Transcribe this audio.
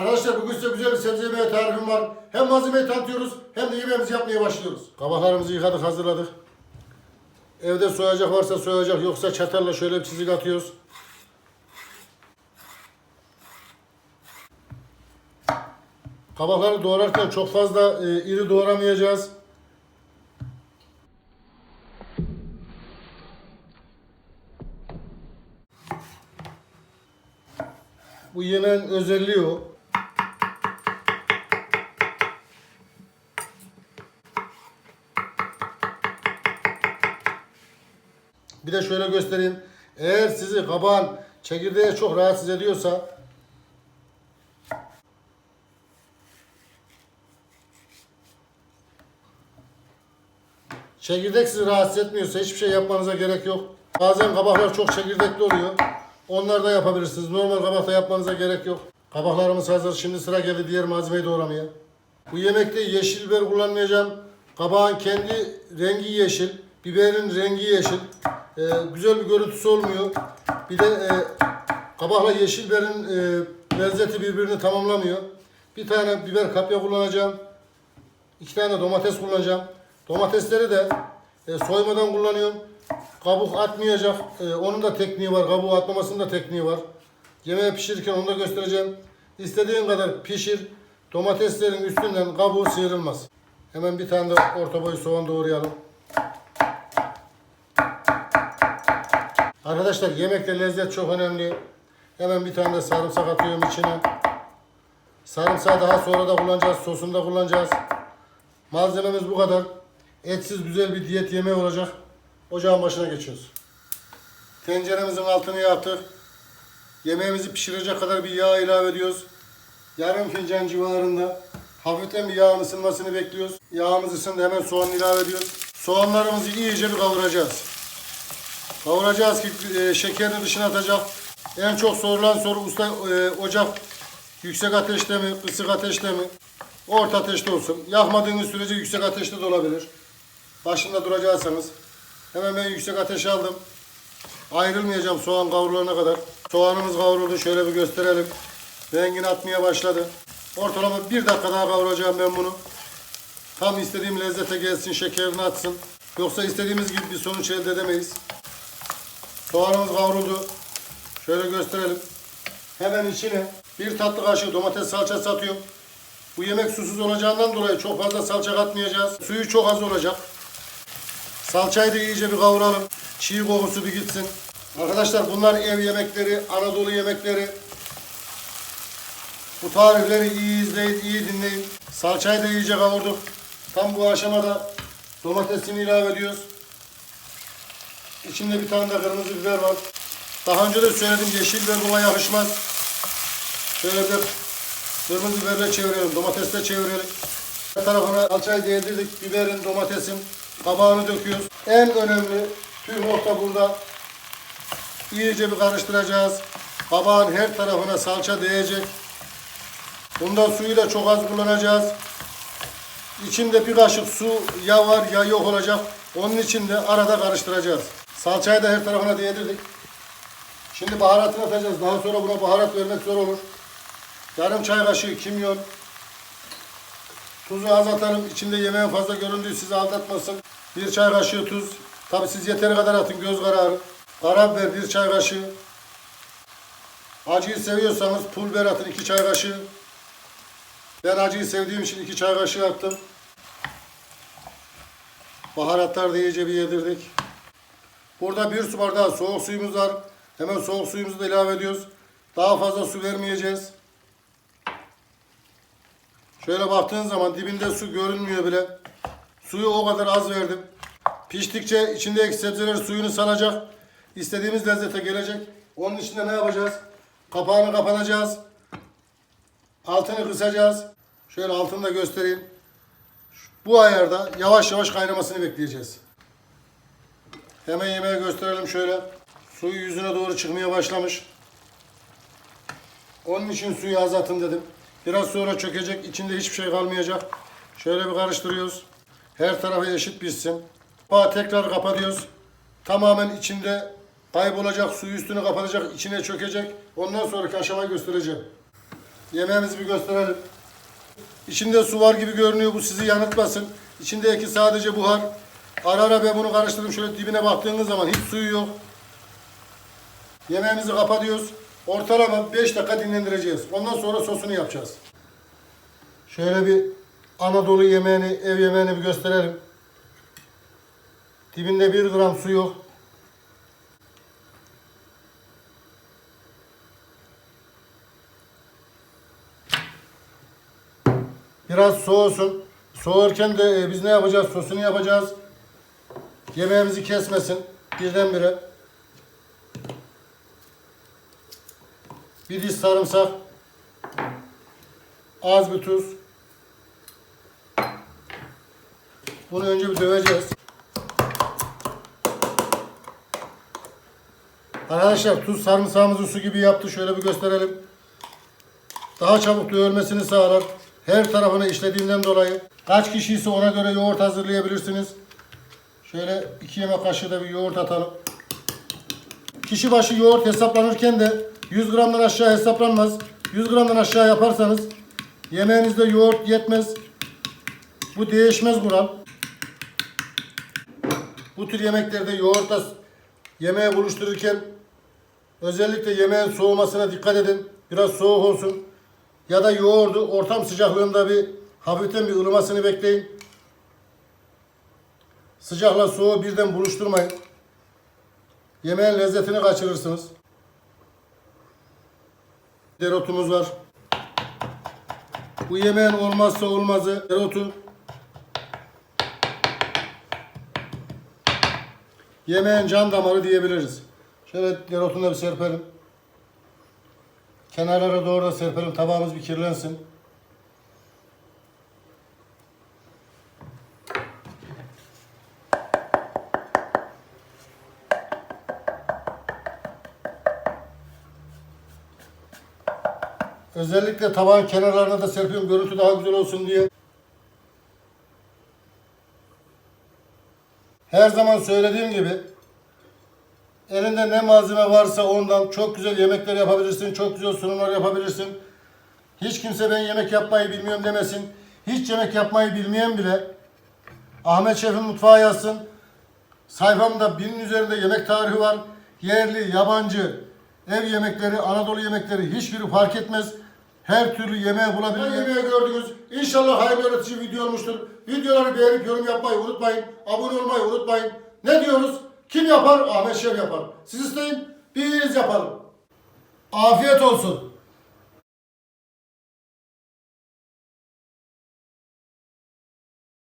Arkadaşlar bugün size güzel bir sebze yemeği tarifim var. Hem malzemeyi tanıtıyoruz hem de yemeğimizi yapmaya başlıyoruz. Kabaklarımızı yıkadık hazırladık. Evde soyacak varsa soyacak yoksa çatalla şöyle bir çizik atıyoruz. Kabakları doğrarken çok fazla e, iri doğramayacağız. Bu yemeğin özelliği o. Bir de şöyle göstereyim. Eğer sizi kabağın çekirdeği çok rahatsız ediyorsa Çekirdek sizi rahatsız etmiyorsa hiçbir şey yapmanıza gerek yok. Bazen kabaklar çok çekirdekli oluyor. Onlar da yapabilirsiniz. Normal kabakta yapmanıza gerek yok. Kabaklarımız hazır. Şimdi sıra geldi diğer malzemeyi doğramaya. Bu yemekte yeşil biber kullanmayacağım. Kabağın kendi rengi yeşil. Biberin rengi yeşil. Ee, güzel bir görüntüsü olmuyor. Bir de e, kabakla yeşil biberin e, lezzeti birbirini tamamlamıyor. Bir tane biber kapya kullanacağım. İki tane domates kullanacağım. Domatesleri de e, soymadan kullanıyorum. Kabuk atmayacak. E, onun da tekniği var. Kabuğu atmamasının da tekniği var. Yemeği pişirirken onu da göstereceğim. İstediğin kadar pişir. Domateslerin üstünden kabuğu sıyrılmaz. Hemen bir tane de orta boy soğan doğrayalım. Arkadaşlar yemekte lezzet çok önemli. Hemen bir tane de sarımsak atıyorum içine. Sarımsağı daha sonra da kullanacağız. Sosunda kullanacağız. Malzememiz bu kadar. Etsiz güzel bir diyet yemeği olacak. Ocağın başına geçiyoruz. Tenceremizin altını yaktık. Yemeğimizi pişirecek kadar bir yağ ilave ediyoruz. Yarım fincan civarında. Hafiften bir yağın ısınmasını bekliyoruz. Yağımız ısındı hemen soğan ilave ediyoruz. Soğanlarımızı iyice bir kavuracağız. Kavuracağız ki e, şekerini dışına atacak. En çok sorulan soru usta e, ocak yüksek ateşte mi, kısık ateşte mi? Orta ateşte olsun. Yakmadığınız sürece yüksek ateşte de olabilir. Başında duracaksanız. Hemen ben yüksek ateşe aldım. Ayrılmayacağım soğan kavrulana kadar. Soğanımız kavruldu. Şöyle bir gösterelim. Rengini atmaya başladı. Ortalama bir dakika daha kavuracağım ben bunu. Tam istediğim lezzete gelsin, şekerini atsın. Yoksa istediğimiz gibi bir sonuç elde edemeyiz. Soğanımız kavruldu. Şöyle gösterelim. Hemen içine bir tatlı kaşığı domates salçası atıyorum. Bu yemek susuz olacağından dolayı çok fazla salça katmayacağız. Suyu çok az olacak. Salçayı da iyice bir kavuralım. Çiğ kokusu bir gitsin. Arkadaşlar bunlar ev yemekleri, Anadolu yemekleri. Bu tarifleri iyi izleyin, iyi dinleyin. Salçayı da iyice kavurduk. Tam bu aşamada domatesini ilave ediyoruz. İçinde bir tane de kırmızı biber var. Daha önce de söyledim yeşil biber buna yakışmaz. Şöyle bir kırmızı biberle çevirelim, domatesle çevirelim. Her tarafına salçayı değdirdik, biberin, domatesin kabağını döküyoruz. En önemli tüm nokta burada. İyice bir karıştıracağız. Kabağın her tarafına salça değecek. Bunda suyu da çok az kullanacağız. İçinde bir kaşık su ya var ya yok olacak. Onun için de arada karıştıracağız. Salçayı da her tarafına değdirdik. Şimdi baharatını atacağız. Daha sonra buna baharat vermek zor olur. Yarım çay kaşığı kimyon. Tuzu az atalım. İçinde yemeğin fazla göründüğü sizi aldatmasın. Bir çay kaşığı tuz. Tabi siz yeteri kadar atın göz kararı. Karabiber bir çay kaşığı. Acıyı seviyorsanız pul biber atın iki çay kaşığı. Ben acıyı sevdiğim için iki çay kaşığı attım. Baharatlar da iyice bir yedirdik. Burada bir su bardağı soğuk suyumuz var. Hemen soğuk suyumuzu da ilave ediyoruz. Daha fazla su vermeyeceğiz. Şöyle baktığın zaman dibinde su görünmüyor bile. Suyu o kadar az verdim. Piştikçe içindeki sebzeler suyunu salacak. İstediğimiz lezzete gelecek. Onun için de ne yapacağız? Kapağını kapatacağız. Altını kısacağız. Şöyle altını da göstereyim. Bu ayarda yavaş yavaş kaynamasını bekleyeceğiz. Hemen yemeği gösterelim şöyle. Suyu yüzüne doğru çıkmaya başlamış. Onun için suyu az atın dedim. Biraz sonra çökecek. içinde hiçbir şey kalmayacak. Şöyle bir karıştırıyoruz. Her tarafı eşit pişsin. Kapağı tekrar kapatıyoruz. Tamamen içinde kaybolacak. Suyu üstünü kapatacak. içine çökecek. Ondan sonraki aşamayı göstereceğim. Yemeğimizi bir gösterelim. İçinde su var gibi görünüyor. Bu sizi yanıltmasın. İçindeki sadece buhar. Ara ara ben bunu karıştırdım. Şöyle dibine baktığınız zaman hiç suyu yok. Yemeğimizi kapatıyoruz. Ortalama 5 dakika dinlendireceğiz. Ondan sonra sosunu yapacağız. Şöyle bir Anadolu yemeğini, ev yemeğini bir gösterelim. Dibinde 1 gram su yok. Biraz soğusun. Soğurken de e, biz ne yapacağız? Sosunu yapacağız. Yemeğimizi kesmesin birdenbire. Bir diş sarımsak. Az bir tuz. Bunu önce bir döveceğiz. Arkadaşlar tuz sarımsağımızı su gibi yaptı. Şöyle bir gösterelim. Daha çabuk dövülmesini sağlar. Her tarafını işlediğinden dolayı. Kaç kişi ise ona göre yoğurt hazırlayabilirsiniz. Şöyle iki yemek kaşığı da bir yoğurt atalım. Kişi başı yoğurt hesaplanırken de 100 gramdan aşağı hesaplanmaz. 100 gramdan aşağı yaparsanız yemeğinizde yoğurt yetmez. Bu değişmez kural. Bu tür yemeklerde yoğurtla yemeği buluştururken özellikle yemeğin soğumasına dikkat edin. Biraz soğuk olsun. Ya da yoğurdu ortam sıcaklığında bir hafiften bir ılımasını bekleyin. Sıcakla soğuğu birden buluşturmayın. Yemeğin lezzetini kaçırırsınız. Dereotumuz var. Bu yemeğin olmazsa olmazı dereotu. Yemeğin can damarı diyebiliriz. Şöyle dereotunu da bir serpelim. Kenarlara doğru da serpelim. Tabağımız bir kirlensin. Özellikle tabağın kenarlarına da serpiyorum. Görüntü daha güzel olsun diye. Her zaman söylediğim gibi elinde ne malzeme varsa ondan çok güzel yemekler yapabilirsin. Çok güzel sunumlar yapabilirsin. Hiç kimse ben yemek yapmayı bilmiyorum demesin. Hiç yemek yapmayı bilmeyen bile Ahmet Şef'in mutfağı yazsın. Sayfamda binin üzerinde yemek tarihi var. Yerli, yabancı, ev yemekleri, Anadolu yemekleri hiçbiri fark etmez. Her türlü yemeği bulabilir. Yemeği gördünüz. İnşallah hayırlı öğretici video olmuştur. Videoları beğenip yorum yapmayı unutmayın. Abone olmayı unutmayın. Ne diyoruz? Kim yapar? Ahmet Şef yapar. Siz isteyin. Biz yapalım. Afiyet olsun.